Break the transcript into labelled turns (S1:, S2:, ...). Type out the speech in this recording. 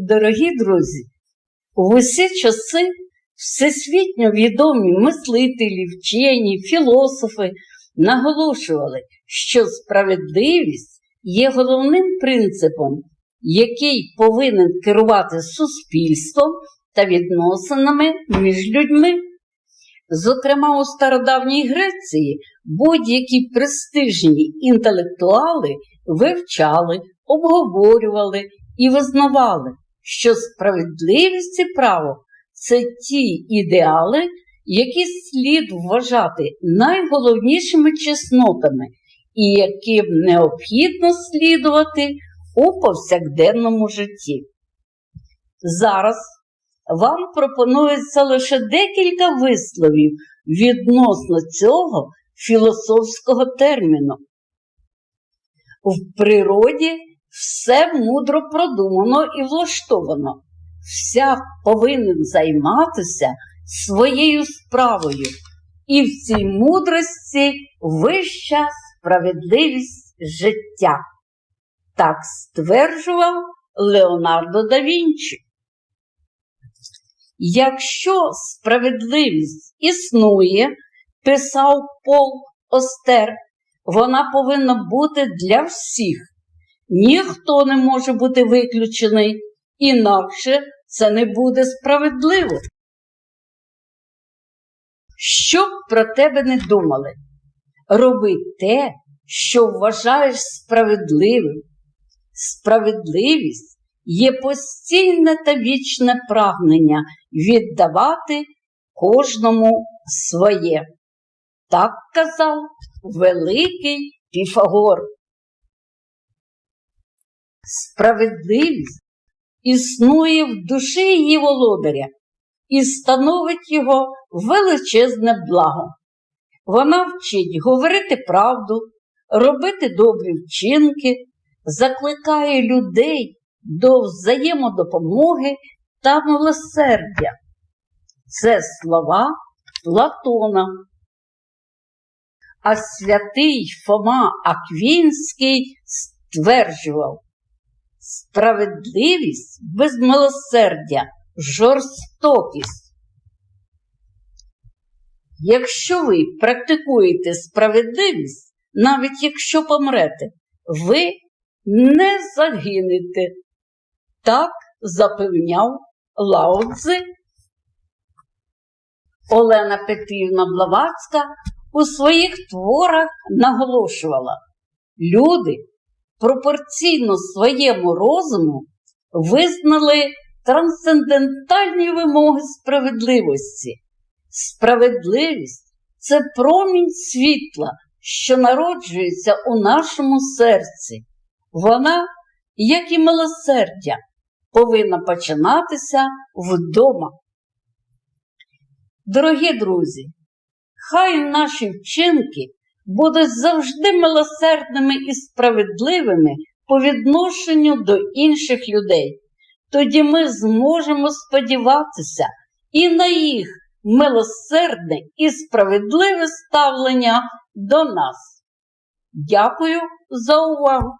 S1: Дорогі друзі, у усі часи всесвітньо відомі мислителі, вчені, філософи наголошували, що справедливість є головним принципом, який повинен керувати суспільством та відносинами між людьми. Зокрема, у стародавній Греції будь-які престижні інтелектуали вивчали, обговорювали і визнавали, що справедливість і право це ті ідеали, які слід вважати найголовнішими чеснотами і яким необхідно слідувати у повсякденному житті. Зараз вам пропонується лише декілька висловів відносно цього філософського терміну. В природі все мудро продумано і влаштовано. Всяк повинен займатися своєю справою, і в цій мудрості вища справедливість життя. Так стверджував Леонардо да Вінчі. Якщо справедливість існує, писав Пол Остер, вона повинна бути для всіх. Ніхто не може бути виключений, інакше це не буде справедливо. Що б про тебе не думали, роби те, що вважаєш справедливим. Справедливість є постійне та вічне прагнення віддавати кожному своє. Так казав великий Піфагор. Справедливість існує в душі її володаря і становить його величезне благо. Вона вчить говорити правду, робити добрі вчинки, закликає людей до взаємодопомоги та милосердя. Це слова Платона. А святий Фома Аквінський стверджував, справедливість без милосердя, жорстокість. Якщо ви практикуєте справедливість, навіть якщо помрете, ви не загинете. Так запевняв Лао Цзи. Олена Петрівна Блаватська у своїх творах наголошувала, люди пропорційно своєму розуму визнали трансцендентальні вимоги справедливості. Справедливість це промінь світла, що народжується у нашому серці. Вона, як і милосердя, повинна починатися вдома. Дорогі друзі, хай наші вчинки будуть завжди милосердними і справедливими по відношенню до інших людей. Тоді ми зможемо сподіватися і на їх милосердне і справедливе ставлення до нас. Дякую за увагу!